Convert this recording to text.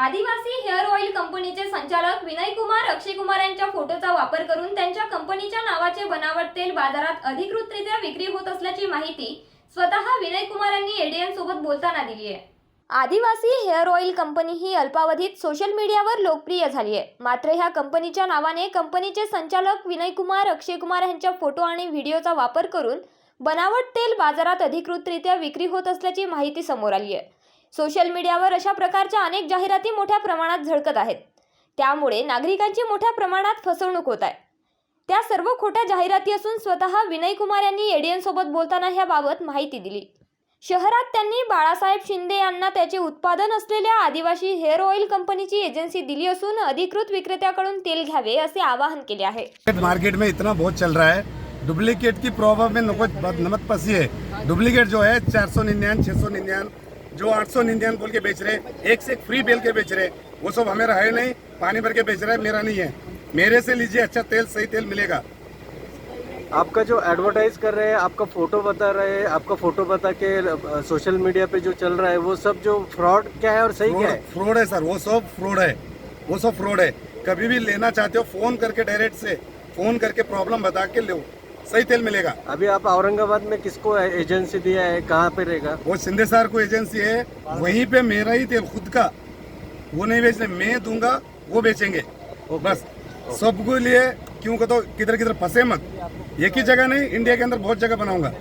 आदिवासी hair oil कंपनीचे संचालक विनय कुमार अक्षय कुमार यांच्या फोटोचा वापर करून त्यांच्या कंपनीच्या नावाचे बनावट तेल बाजारात अधिकृतरित्या विक्री होत असल्याची माहिती स्वतः विनय कुमार यांनी एडीएन सोबत बोलताना दिली आहे. आदिवासी हेअर ऑइल कंपनी ही अल्पावधीत सोशल मीडियावर लोकप्रिय झाली आहे. मात्र ह्या कंपनीच्या नावाने कंपनीचे संचालक विनय कुमार अक्षय कुमार यांच्या फोटो आणि व्हिडिओचा वापर करून बनावट तेल बाजारात अधिकृतरित्या विक्री होत असल्याची माहिती समोर आली आहे. सोशल मीडियावर अशा प्रकारच्या अनेक जाहिराती मोठ्या प्रमाणात झळकत आहेत. त्यामुळे नागरिकांची मोठ्या प्रमाणात फसवणूक होत आहे. त्या सर्व खोट्या जाहिराती असून स्वतः विनय कुमार यांनी एडियनसोबत बोलताना ह्याबाबत माहिती दिली. शहरात त्यांनी बाळासाहेब शिंदे यांना त्याचे उत्पादन असलेल्या आदिवासी हेअर ऑइल कंपनीची एजन्सी दिली असून अधिकृत विक्रेत्याकडून तेल घ्यावे असे आवाहन केले आहे. मार्केट में इतना बहुत चल रहा है. डुप्लीकेट की प्रॉब्लम में नको नमक पसी है डुप्लीकेट जो है चार सौ निन्यान छह सौ निन्यान जो आठ सौ निन्यान बोल के बेच रहे हैं, एक से एक फ्री बेल के बेच रहे हैं, वो सब हमें है नहीं पानी भर के बेच रहा है मेरा नहीं है। मेरे से लीजिए अच्छा तेल सही तेल मिलेगा। आपका जो एडवर्टाइज कर रहे हैं आपका फ़ोटो बता रहे हैं आपका फ़ोटो बता के सोशल मीडिया पे जो चल रहा है वो सब जो फ्रॉड क्या है और सही क्या है? फ्रॉड है सर वो सब फ्रॉड है वो सब फ्रॉड है। कभी भी लेना चाहते हो फ़ोन करके डायरेक्ट से फ़ोन करके प्रॉब्लम बता के लो। सही तेल मिलेगा। अभी आप औरंगाबाद में किसको एजेंसी दिया है? कहाँ पे रहेगा? वो सिंधे सार को एजेंसी है। वहीं पे मेरा ही तेल खुद का। वो नहीं बेचने मैं दूँगा वो बेचेंगे। बस। सबको लिए क्यों कहो तो किधर किधर फंसे मत। एक ही जगह नहीं इंडिया के अंदर बहुत जगह बनाऊँगा।